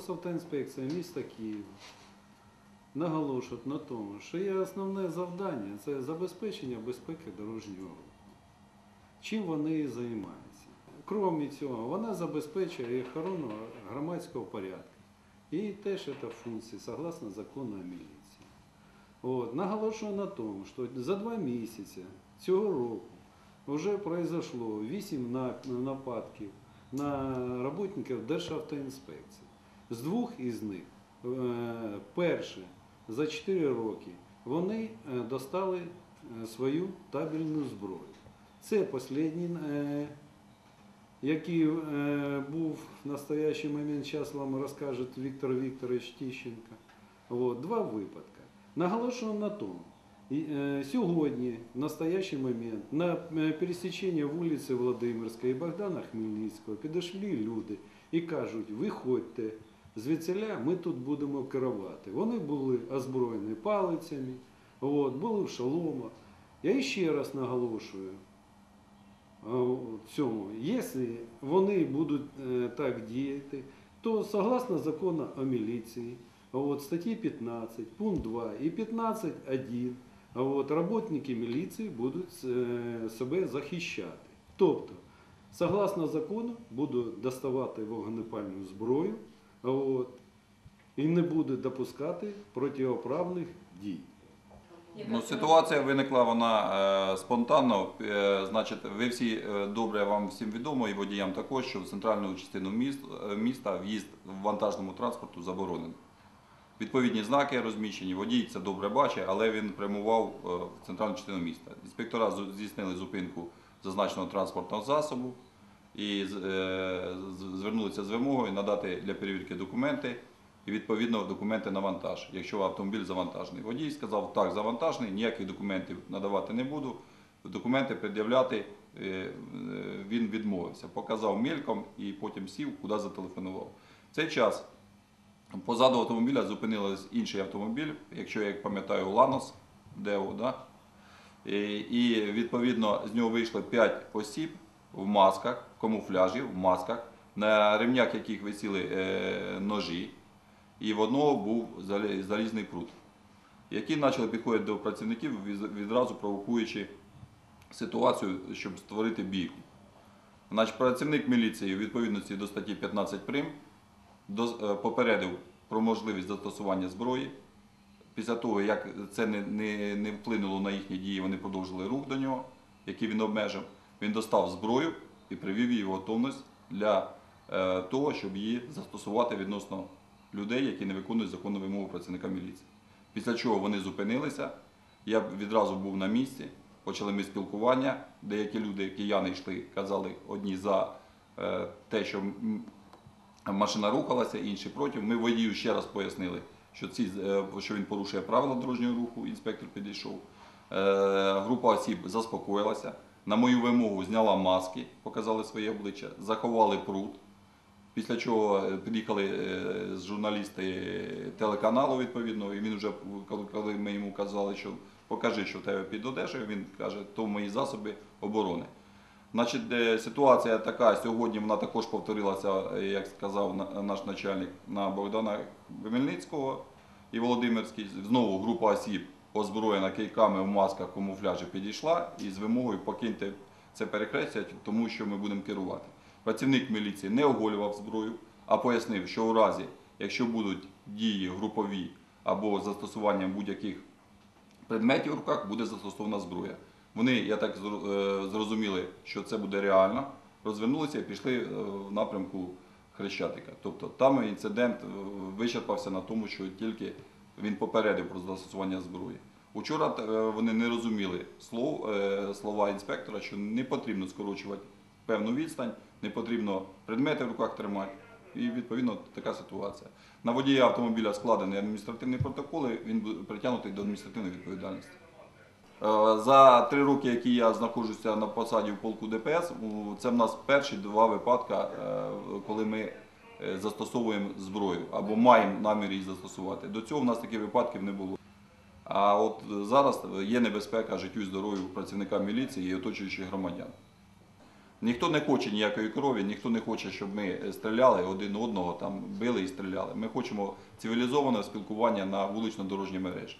Держгосавтоінспекція міста Києва наголошують на тому, що є основне завдання це забезпечення безпеки дорожнього руху. Чим вони і займаються? Крім цього, вона забезпечує охорону громадського порядку. І теж це функція, согласно закону о міліції. От. Наголошую на тому, що за два місяці цього року вже произошло 8 нападків на роботників Державтоінспекції. З двох із них, е, перше, за 4 роки, вони е, достали е, свою табельну зброю. Це останній, який був в настоящий момент, зараз вам розкаже Віктор Вікторович Тищенко. От, два випадки. Наголошую на тому, сьогодні, в настоящий момент, на пересіченні вулиці Володимирської і Богдана Хмельницького підійшли люди і кажуть, виходьте звідсіля, ми тут будемо керувати. Вони були озброєні палицями, от, були в шоломах. Я ще раз наголошую, цьому, якщо вони будуть е, так діяти, то согласно закону о міліції, от статті 15, пункт 2 і 15.1, а от работники міліції будуть е, себе захищати. Тобто, согласно закону, будуть доставати вогнепальну зброю, от, і не будуть допускати протиправних дій. Ну, ситуація виникла вона е, спонтанно. Е, значить, ви всі е, добре вам всім відомо, і водіям також, що в центральну частину міст, е, міста в'їзд в вантажному транспорту заборонений. Відповідні знаки розміщені, водій це добре бачить, але він прямував е, в центральну частину міста. Інспектора здійснили зупинку зазначеного транспортного засобу і е, з- звернулися з вимогою надати для перевірки документи і відповідно документи на вантаж, якщо автомобіль завантажений. Водій сказав, так, завантажений, ніяких документів надавати не буду. Документи пред'являти е, е, він відмовився, показав мельком і потім сів, куди зателефонував. В цей час позаду автомобіля зупинився інший автомобіль, якщо я пам'ятаю, Ланос, Део, да? І відповідно з нього вийшло 5 осіб в масках, камуфляжі, в масках, на ремнях яких висіли е, ножі, і в одного був залізний прут, які почали підходити до працівників, відразу провокуючи ситуацію, щоб створити бійку. Значить, працівник міліції у відповідності до статті 15 прим. е, попередив про можливість застосування зброї. Після того, як це не, не, не вплинуло на їхні дії, вони продовжили рух до нього, який він обмежив. Він достав зброю і привів її в готовність для е, того, щоб її застосувати відносно людей, які не виконують законну вимогу працівника міліції. Після чого вони зупинилися. Я відразу був на місці, почали ми спілкування. Деякі люди, кияни йшли, казали одні за е, те, що машина рухалася, інші проти. Ми водію ще раз пояснили, що, ці, е, що він порушує правила дорожнього руху, інспектор підійшов. Група осіб заспокоїлася. На мою вимогу зняла маски, показали своє обличчя, заховали пруд. Після чого е, під'їхали е, журналісти телеканалу відповідно, і він вже, коли- ми йому казали, що покажи, що в тебе під одежею, він каже, то мої засоби оборони. Значить, е, ситуація така, сьогодні вона також повторилася, е, як сказав наш начальник, на Богдана Хмельницького і Володимирський. Знову група осіб, озброєна кийками в масках камуфляжі, підійшла і з вимогою покиньте це перехрестя, тому що ми будемо керувати. Працівник міліції не оголював зброю, а пояснив, що у разі, якщо будуть дії групові або застосування будь-яких предметів в руках, буде застосована зброя. Вони, я так е, зрозуміли, що це буде реально, розвернулися і пішли е, в напрямку Хрещатика. Тобто там інцидент е, вичерпався на тому, що тільки він попередив про застосування зброї. Учора е, вони не розуміли слов, е, слова інспектора, що не потрібно скорочувати певну відстань, не потрібно предмети в руках тримати. І відповідно така ситуація. На водія автомобіля складені адміністративні протоколи, він буде притягнутий до адміністративної відповідальності. Е, За три роки, які я знаходжуся на посаді в полку ДПС, це в нас перші два випадки, коли ми застосовуємо зброю або маємо намір її застосувати. До цього в нас таких випадків не було. А от зараз є небезпека життю і здоров'ю працівника міліції і оточуючих громадян. Ніхто не хоче ніякої крові, ніхто не хоче, щоб ми стріляли один одного, там били і стріляли. Ми хочемо цивілізованого спілкування на вулично-дорожній мережі.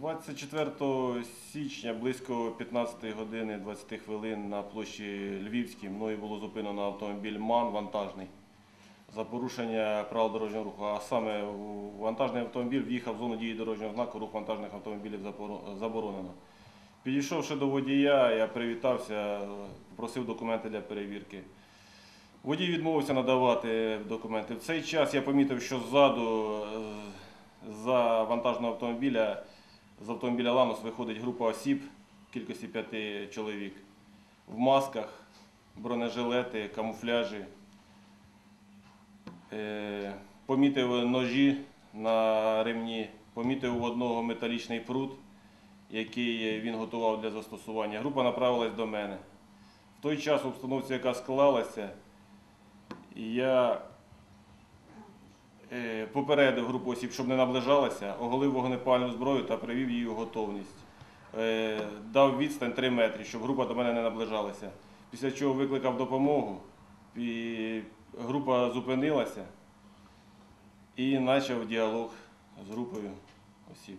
24 січня близько 15 години 20 хвилин на площі Львівській мною було зупинено автомобіль МАН вантажний за порушення правил дорожнього руху. А саме вантажний автомобіль в'їхав в зону дії дорожнього знаку, рух вантажних автомобілів заборонено. Підійшовши до водія, я привітався, попросив документи для перевірки. Водій відмовився надавати документи. В цей час я помітив, що ззаду за вантажного автомобіля з автомобіля Ланос виходить група осіб кількості п'яти чоловік в масках, бронежилети, камуфляжі. Е, Помітив ножі на ремні, помітив у одного металічний прут, який він готував для застосування. Група направилась до мене. В той час в обстановці, яка склалася, я е, попередив групу осіб, щоб не наближалася, оголив вогнепальну зброю та привів її у готовність. Е, Дав відстань 3 метри, щоб група до мене не наближалася. Після чого викликав допомогу, і група зупинилася і почав діалог з групою осіб.